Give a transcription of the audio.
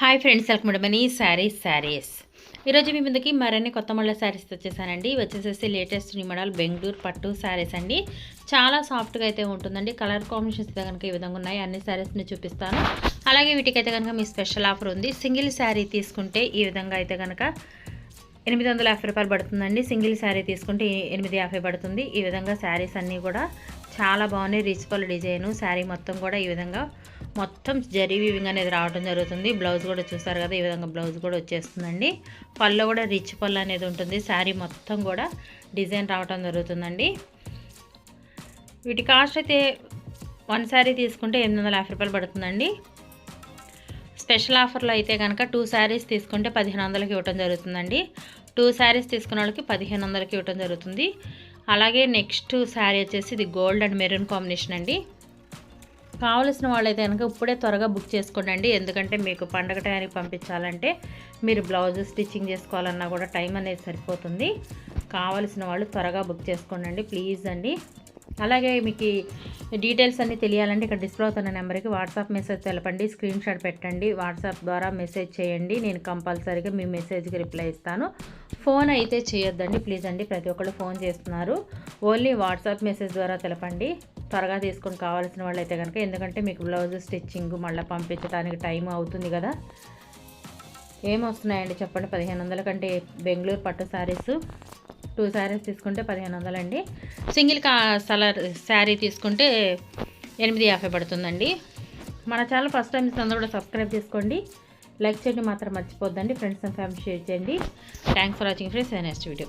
Hi friends welcome to money sarees. Sarees ఈరోజు మీ ముందుకి మరిన్ని కొత్త మళ్ళీ శారీస్ వచ్చేసానండి. వచ్చేసేసి లేటెస్ట్ న్యూ మోడల్ బెంగళూరు పట్టు శారీస్ అండి. చాలా సాఫ్ట్గా అయితే ఉంటుందండి. కలర్ కాంబినేషన్స్ అయితే కనుక ఈ విధంగా ఉన్నాయి. అన్ని శారీస్ని చూపిస్తాను. అలాగే వీటికైతే కనుక మీ స్పెషల్ ఆఫర్ ఉంది. సింగిల్ శారీ తీసుకుంటే ఈ విధంగా అయితే కనుక ఎనిమిది వందల యాభై రూపాయలు పడుతుందండి. సింగిల్ శారీ తీసుకుంటే ఎనిమిది యాభై పడుతుంది. ఈ విధంగా శారీస్ అన్నీ కూడా చాలా బాగున్నాయి. రిచ్పల్ డిజైను శారీ మొత్తం కూడా ఈ విధంగా మొత్తం జరీ వీవింగ్ అనేది రావడం జరుగుతుంది. బ్లౌజ్ కూడా చూసారు కదా ఈ విధంగా బ్లౌజ్ కూడా వచ్చేస్తుందండి. పళ్ళు కూడా రిచ్ పళ్ళు అనేది ఉంటుంది. శారీ మొత్తం కూడా డిజైన్ రావడం జరుగుతుందండి. వీటి కాస్ట్ అయితే వన్ శారీ తీసుకుంటే ఎనిమిది వందల యాభై రూపాయలు పడుతుందండి. స్పెషల్ ఆఫర్లో అయితే కనుక టూ శారీస్ తీసుకుంటే పదిహేను వందలకి ఇవ్వటం జరుగుతుందండి. టూ శారీస్ తీసుకున్న వాళ్ళకి పదిహేను వందలకి ఇవ్వటం జరుగుతుంది. అలాగే నెక్స్ట్ శారీ వచ్చేసి ఇది గోల్డ్ అండ్ మెరూన్ కాంబినేషన్ అండి. కావలసిన వాళ్ళైతే కనుక ఇప్పుడే త్వరగా బుక్ చేసుకోండి ఎందుకంటే మీకు పండగ టైంకి పంపించాలంటే మీరు బ్లౌజ్ స్టిచ్చింగ్ చేసుకోవాలన్నా కూడా టైం అనేది సరిపోతుంది. కావలసిన వాళ్ళు త్వరగా బుక్ చేసుకోండి ప్లీజ్ అండి. అలాగే మీకు డీటెయిల్స్ అన్నీ తెలియాలంటే ఇక్కడ డిస్ప్లే అవుతున్న నెంబర్కి వాట్సాప్ మెసేజ్ తెలపండి స్క్రీన్ షాట్ పెట్టండి వాట్సాప్ ద్వారా మెసేజ్ చేయండి. నేను కంపల్సరీగా మీ మెసేజ్కి రిప్లై ఇస్తాను. ఫోన్ అయితే చేయొద్దండి ప్లీజ్ అండి. ప్రతి ఒక్కళ్ళు ఫోన్ చేస్తున్నారు. ఓన్లీ వాట్సాప్ మెసేజ్ ద్వారా తెలపండి. త్వరగా తీసుకొని కావాల్సిన వాళ్ళు అయితే కనుక ఎందుకంటే మీకు బ్లౌజ్ స్టిచ్చింగ్ మళ్ళీ పంపించడానికి టైం అవుతుంది కదా. ఏమొస్తున్నాయండి చెప్పండి? పదిహేను వందల కంటే బెంగళూరు పట్టు శారీస్. టూ శారీస్ తీసుకుంటే పదిహేను వందలండి సింగిల్ కా సలర్ శారీ తీసుకుంటే ఎనిమిది యాభై పడుతుందండి. మన ఛానల్ ఫస్ట్ టైం అందరూ కూడా సబ్స్క్రైబ్ చేసుకోండి. లైక్ చేయండి మాత్రం మర్చిపోద్దండి. ఫ్రెండ్స్ అండ్ ఫ్యామిలీ షేర్ చేయండి. Thanks for watching friends. Next video